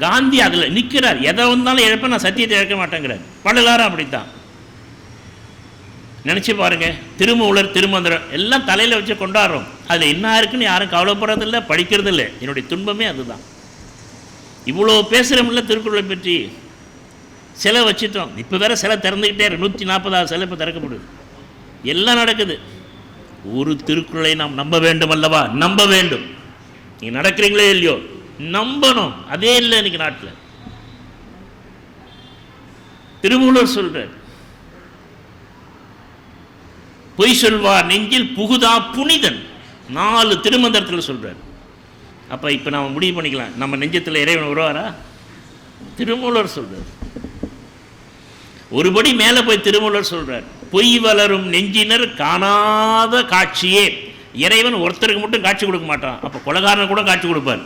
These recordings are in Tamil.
காந்தி அதில் நிற்கிறார் எதை வந்தாலும் இழப்ப நான் சத்தியத்தை இழக்க மாட்டேங்கிறார். வள்ளலாரும் அப்படித்தான். நினச்சி பாருங்க. திருமூலர் திருமந்திரம் எல்லாம் தலையில் வச்சு கொண்டாடுறோம். அதில் என்ன இருக்குன்னு யாரும் கவலைப்படுறதில்ல படிக்கிறதில்ல. என்னுடைய துன்பமே அதுதான். இவ்வளோ பேசுகிறோம்ல திருக்குறளை பற்றி. சிலை வச்சுட்டோம். இப்போ வேற சிலை திறந்துக்கிட்டே நூற்றி நாற்பதாவது சிலை இப்போ திறக்கப்படுது. எல்லாம் நடக்குது. ஒரு திருக்குறளை நாம் நம்ப வேண்டும் அல்லவா? நம்ப வேண்டும். நீங்கள் நடக்கிறீங்களே இல்லையோ? நம்பணும். அதே இல்லை இன்னைக்கு நாட்டில். திருமூலர் சொல்றார் பொய் சொல்வார் நெஞ்சில் புகுதா புனிதன். நாலு திருமந்திரத்தில் சொல்றார். அப்போ இப்போ நம்ம முடிவு பண்ணிக்கலாம். நம்ம நெஞ்சத்தில் இறைவன் வருவாரா? திருமூலர் சொல்றார். ஒருபடி மேலே போய் திருமூலர் சொல்றார் பொய் வளரும் நெஞ்சினர் காணாத காட்சியே. இறைவன் ஒருத்தருக்கு மட்டும் காட்சி கொடுக்க மாட்டான். அப்போ கொலகாரன் கூட காட்சி கொடுப்பார்.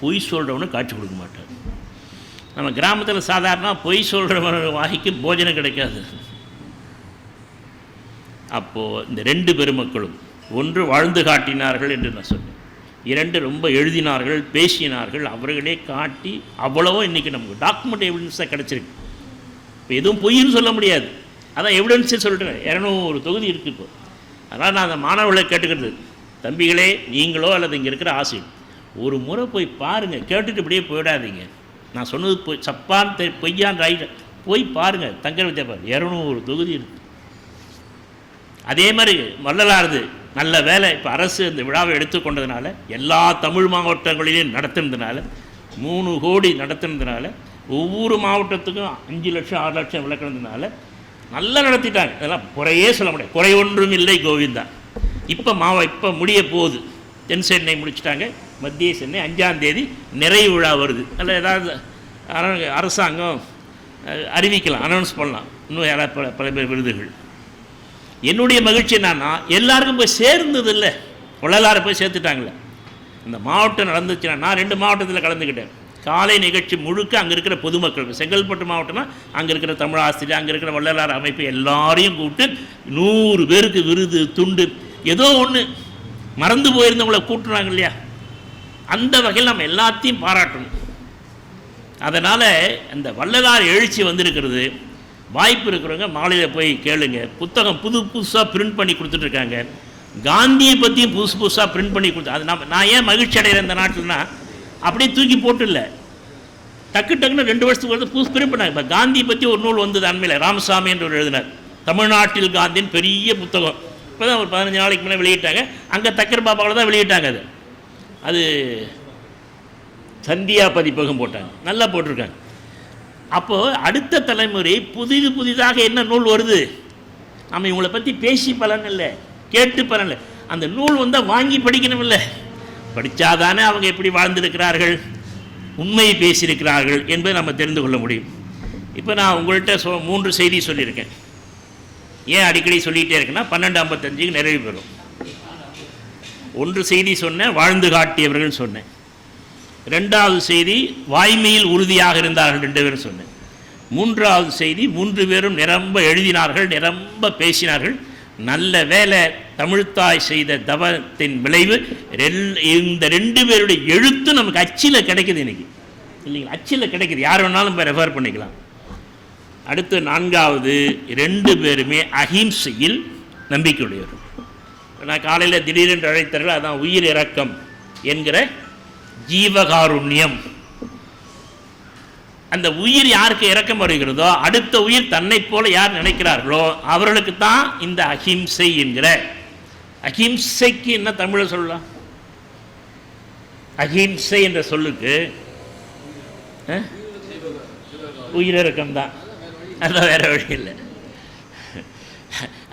பொய் சொல்கிறவனு காட்சி கொடுக்க மாட்டார். நம்ம கிராமத்தில் சாதாரண பொய் சொல்கிறவன் வாகிக்கு போஜனம் கிடைக்காது. அப்போது இந்த ரெண்டு பெருமக்களும் ஒன்று வாழ்ந்து காட்டினார்கள் என்று நான் சொன்னேன். இரண்டு ரொம்ப எழுதினார்கள் பேசினார்கள் அவர்களே காட்டி அவ்வளவோ இன்றைக்கி நமக்கு டாக்குமெண்ட் எவிடன்ஸாக கிடச்சிருக்கு. இப்போ எதுவும் பொய்ன்னு சொல்ல முடியாது. அதான் எவிடன்ஸே சொல்கிறேன் இரநூறு தொகுதி இருக்குது இப்போ. அதனால் நான் அந்த மாணவர்களை கேட்டுக்கிறது. தம்பிகளே நீங்களோ அல்லது இங்கே இருக்கிற ஆசிரியர் ஒரு முறை போய் பாருங்கள் கேட்டுட்டு இப்படியே போயிடாதீங்க. நான் சொன்னது பொய் சப்பான் தெ பொய்யான் ரைட் போய் பாருங்கள் தங்கர் வித்யாபார் இரநூறு தொகுதி இருக்குது அதே மாதிரி வள்ளலாருது நல்ல வேலை. இப்போ அரசு இந்த விழாவை எடுத்துக்கொண்டதுனால எல்லா தமிழ் மாவட்டங்களிலும் நடத்தினதுனால மூணு கோடி நடத்தினதுனால ஒவ்வொரு மாவட்டத்துக்கும் அஞ்சு லட்சம் ஆறு லட்சம் விளக்கினதுனால நல்லா நடத்திட்டாங்க. அதெல்லாம் குறையே சொல்ல முடியாது. குறை ஒன்றும் இல்லை கோவிந்தா. இப்போ மாவ இப்போ முடிய போகுது. தென் சென்னை முடிச்சிட்டாங்க. மத்திய சென்னை அஞ்சாம் தேதி நிறைவு விழா வருது. அதில் ஏதாவது அர- அரசாங்கம் அறிவிக்கலாம் அனௌன்ஸ் பண்ணலாம். இன்னும் யாராவது பல பல பேர் விருதுகள். என்னுடைய மகிழ்ச்சி என்னன்னா எல்லாருக்கும் போய் சேர்ந்தது இல்லை. வள்ளலாரை போய் சேர்த்துட்டாங்களே இந்த மாவட்டம் நடந்துச்சுன்னா நான் ரெண்டு மாவட்டத்தில் கலந்துக்கிட்டேன். காலை நிகழ்ச்சி முழுக்க அங்கே இருக்கிற பொதுமக்கள் செங்கல்பட்டு மாவட்டம்னா அங்கே இருக்கிற தமிழ் ஆசிரியர் அங்கே இருக்கிற வள்ளலார் அமைப்பு எல்லாரையும் கூப்பிட்டு நூறு பேருக்கு விருது துண்டு ஏதோ ஒன்று மறந்து போயிருந்தவங்கள கூட்டுறாங்க இல்லையா? அந்த வகையில் நம்ம எல்லாத்தையும் பாராட்டணும். அதனால் அந்த வள்ளலார் எழுச்சி வந்திருக்கிறது. வாய்ப்பு இருக்கிறவங்க மாலையில் போய் கேளுங்க. புத்தகம் புது புதுசாக பிரிண்ட் பண்ணி கொடுத்துட்ருக்காங்க. காந்தியை பற்றியும் புதுசு புதுசாக பிரிண்ட் பண்ணி கொடுத்து அது நம்ம நான் ஏன் மகிழ்ச்சி அடைகிறேன் இந்த நாட்டில்னா அப்படியே தூக்கி போட்டு இல்லை டக்கு டக்குன்னு ரெண்டு வருஷத்துக்கு வந்து புதுசு பிரிண்ட் பண்ணாங்க. இப்போ காந்தியை பற்றி ஒரு நூல் வந்தது அண்மையில் ராமசாமி என்று ஒரு எழுதினார். தமிழ்நாட்டில் காந்தின்னு பெரிய புத்தகம். இப்போ தான் ஒரு பதினஞ்சு நாளைக்கு முன்னே வெளியிட்டாங்க. அங்கே தக்கர் பாபாவில் தான் வெளியிட்டாங்க அது. அது சந்தியா பதிப்பகம் போட்டாங்க. நல்லா போட்டிருக்காங்க. அப்போது அடுத்த தலைமுறை புதிது புதிதாக என்ன நூல் வருது? நம்ம இவங்களை பற்றி பேசி பலன் இல்லை கேட்டு பலன் இல்லை. அந்த நூல் வந்தால் வாங்கி படிக்கணும் இல்லை. படித்தாதானே அவங்க எப்படி வாழ்ந்திருக்கிறார்கள்? உண்மையை பேசியிருக்கிறார்கள் என்பதை நம்ம தெரிந்து கொள்ள முடியும். இப்போ நான் உங்கள்கிட்ட சொ மூன்று செய்தி சொல்லியிருக்கேன். ஏன் அடிக்கடி சொல்லிகிட்டே இருக்கேன்னா பன்னெண்டு ஐம்பத்தஞ்சுக்கு நிறைவு பெறும். ஒன்று செய்தி சொன்னேன் வாழ்ந்து காட்டியவர்கள் சொன்னேன் ரெண்டாவது செய்தி வாய்மையில் உறுதியாக இருந்தார்கள் ரெண்டு பேரும் சொன்னேன் மூன்றாவது செய்தி மூன்று பேரும் நிரம்ப எழுதினார்கள் நிரம்ப பேசினார்கள். நல்ல வேலை தமிழ்த்தாய் செய்த தவத்தின் விளைவு இந்த ரெண்டு பேருடைய எழுத்து நமக்கு அச்சில் கிடைக்குது இன்னைக்கு. இல்லைங்களா? அச்சில் கிடைக்குது. யார் வேணாலும் நம்ம ரெஃபர் பண்ணிக்கலாம். அடுத்து நான்காவது ரெண்டு பேருமே அஹிம்சையில் நம்பிக்கையுடையவர் நான் காலையில் திடீரென்று அழைத்தார்கள் அதான் உயிர் இறக்கம் என்கிற ஜீவகாருண்யம். அந்த உயிர் யாருக்கு இறக்கம் வருகிறதோ அடுத்த உயிர் தன்னை போல யார் நினைக்கிறார்களோ அவர்களுக்கு தான் இந்த அஹிம்சை என்கிற. அஹிம்சைக்கு என்ன தமிழை சொல்லலாம்? அஹிம்சை என்ற சொல்லுக்கு உயிரிறக்கம் தான் அதான் வேற வழி இல்லை.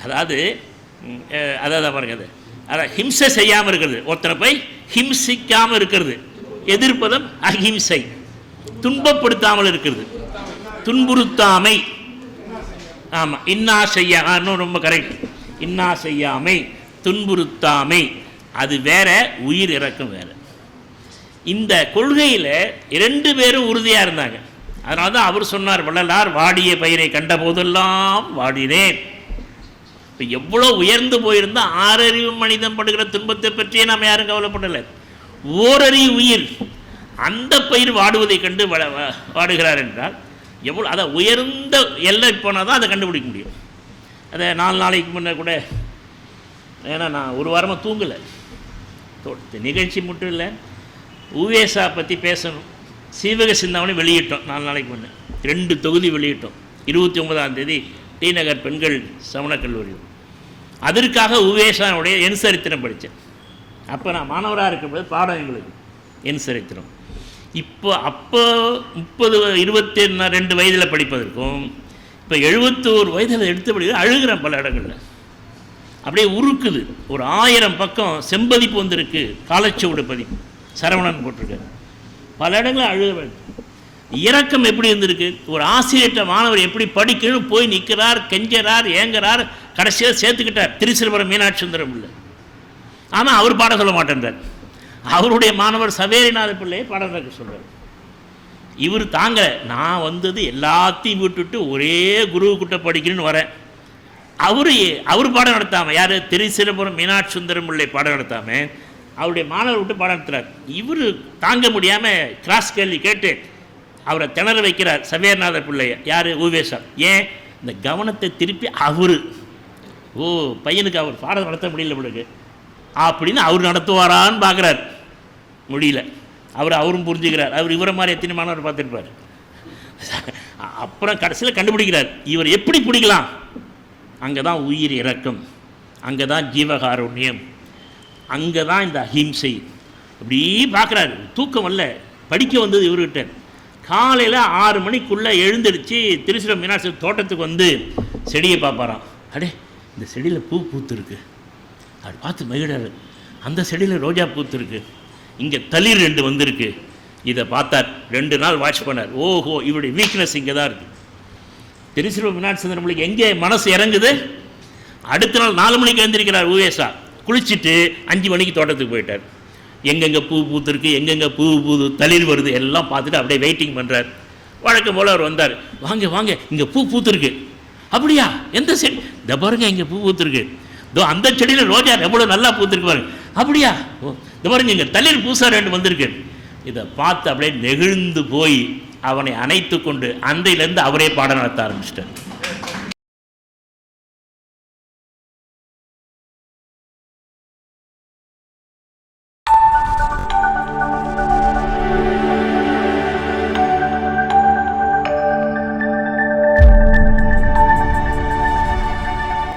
அதாவது அதான் பாருங்க அது. அதான் ஹிம்சை செய்யாமல் இருக்கிறது. ஒருத்தனை போய் ஹிம்சிக்காமல் இருக்கிறது. எதிர்ப்பதம் அஹிம்சை. துன்பப்படுத்தாமல் இருக்கிறது. துன்புறுத்தாமை. ஆமாம் இன்னா செய்யா இன்னும் ரொம்ப கரெக்ட் இன்னா செய்யாமை துன்புறுத்தாமை. அது வேற உயிர் இறக்கம் வேற. இந்த கொள்கையில் இரண்டு பேரும் உறுதியாக இருந்தாங்க. அதனால தான் அவர் சொன்னார் வள்ளலார் வாடிய பயிரை கண்ட போதெல்லாம் வாடினேன். இப்போ எவ்வளோ உயர்ந்து போயிருந்தால் ஆறறிவு மனிதன் படுகிற துன்பத்தை பற்றியே நாம் யாரும் கவலைப்படலை. ஓரறிவு உயிர் அந்த பயிர் வாடுவதைக் கண்டு வாடுகிறார் என்றால் எவ்வளோ அதை உயர்ந்த எல்லை போனால் தான் அதை கண்டுபிடிக்க முடியும். அதை நாலு நாளைக்கு முன்னே கூட ஏன்னா நான் ஒரு வாரமாக தூங்கலை. நிகழ்ச்சி மட்டும் இல்லை உவேசா பற்றி பேசணும். சீவக சிந்தாமணி வெளியிட்டோம் நாலு நாளைக்கு முன்னே. ரெண்டு தொகுதி வெளியிட்டோம். இருபத்தி ஒன்பதாம் தேதி டி நகர் பெண்கள் சமண கல்லூரியில். அதற்காக உவேசாவுடைய என் சரித்திரம் படித்தேன். அப்போ நான் மாணவராக இருக்கும்போது பாடம் எங்களுக்கு. என் சரித்திரம். இப்போ அப்போ முப்பது இருபத்தி ரெண்டு வயதில் படிப்பதற்கும் இப்போ எழுபத்தோரு வயதில் எடுத்து படிக்க அழுகிறேன் பல இடங்களில். அப்படியே உருக்குது. ஒரு ஆயிரம் பக்கம் செம்பதிப்பு வந்திருக்கு. காலச்சுவடு பதிப்பு. சரவணன் போட்டிருக்காரு. பல இடங்களில் அழுக இறக்கம் எப்படி இருந்திருக்கு? ஒரு ஆசிரியர்கிட்ட மாணவர் எப்படி படிக்கணும்? போய் நிற்கிறார் கெஞ்சறார் ஏங்குறார் கடைசியாக சேர்த்துக்கிட்டார். திருச்சிரபுரம் மீனாட்சிந்தரம் இல்லை ஆனால் அவர் பாடம் சொல்ல மாட்டேன்றார். அவருடைய மாணவர் சவேரிநாத பிள்ளையை பாடம் சொல்கிறார் இவர் தாங்க நான் வந்தது எல்லாத்தையும் விட்டுட்டு ஒரே குருவுக்கிட்ட படிக்கணும்னு வரேன். அவர் அவர் பாடம் நடத்தாமல் யார்? திருச்சிரபுரம் மீனாட்சி சுந்தரம் பிள்ளை பாடம் நடத்தாமல் அவருடைய மாணவர் விட்டு பாடம் நடத்துகிறார் இவர் தாங்க முடியாமல் கிராஸ் கேள்வி கேட்டு அவரை திணற வைக்கிறார் சவேர்நாதர் பிள்ளைய. யார்? ஊவேசர் ஏன்? இந்த கவனத்தை திருப்பி அவர். ஓ பையனுக்கு அவர் பாடம் நடத்த முடியல இவளுக்கு அப்படின்னு அவர் நடத்துவாரான்னு பார்க்குறார். முடியல. அவர் அவரும் புரிஞ்சுக்கிறார். அவர் இவரை மாதிரி எத்தனை மாணவர் பார்த்துருப்பார்? அப்புறம் கடைசியில் கண்டுபிடிக்கிறார். இவர் எப்படி பிடிக்கலாம்? அங்கே தான் உயிர் இறக்கம். அங்கே தான் ஜீவகாருண்யம். அங்கே தான் இந்த அஹிம்சை. அப்படி பார்க்குறாரு. தூக்கம் அல்ல படிக்க வந்தது இவர்கிட்ட. காலையில் ஆறு மணிக்குள்ளே எழுந்திருச்சு திருச்சிரம் மீனாட்சி தோட்டத்துக்கு வந்து செடியை பார்ப்பாராம். அடே இந்த செடியில் பூ பூத்துருக்கு. அவர் பார்த்து மகிழாரு. அந்த செடியில் ரோஜா பூத்துருக்கு. இங்கே தளிர் ரெண்டு வந்திருக்கு. இதை பார்த்தார். ரெண்டு நாள் வாட்ச் பண்ணார். ஓஹோ இவருடைய வீக்னஸ் இங்கே தான் இருக்குது திருச்சிரம் மீனாட்சி சுந்தரமலிக்கு எங்கே மனசு இறங்குது? அடுத்த நாள் நாலு மணிக்கு எழுந்திருக்கிறார் உவேசா. குளிச்சுட்டு அஞ்சு மணிக்கு தோட்டத்துக்கு போயிட்டார். எங்கெங்கே பூ பூத்துருக்கு எங்கெங்கே பூ பூது தளிர் வருது எல்லாம் பார்த்துட்டு அப்படியே வெயிட்டிங் பண்ணுறார் வழக்கம் போல் அவர் வந்தார். வாங்க வாங்க இங்கே பூ பூத்துருக்கு. அப்படியா? எந்த செடி? இந்த பாருங்க இங்கே பூ பூத்துருக்கு. இதோ அந்த செடியில் ரோஜா எவ்வளோ நல்லா பூத்துருக்கு பாருங்க. அப்படியா? ஓ இந்த பாருங்க இங்கே தளிர் பூசா ரெண்டு வந்திருக்கு. இதை பார்த்து அப்படியே நெகிழ்ந்து போய் அவனை அணைத்து கொண்டு அந்தையிலேருந்து அவரே பாடம் நடத்த ஆரம்பிச்சிட்டார்.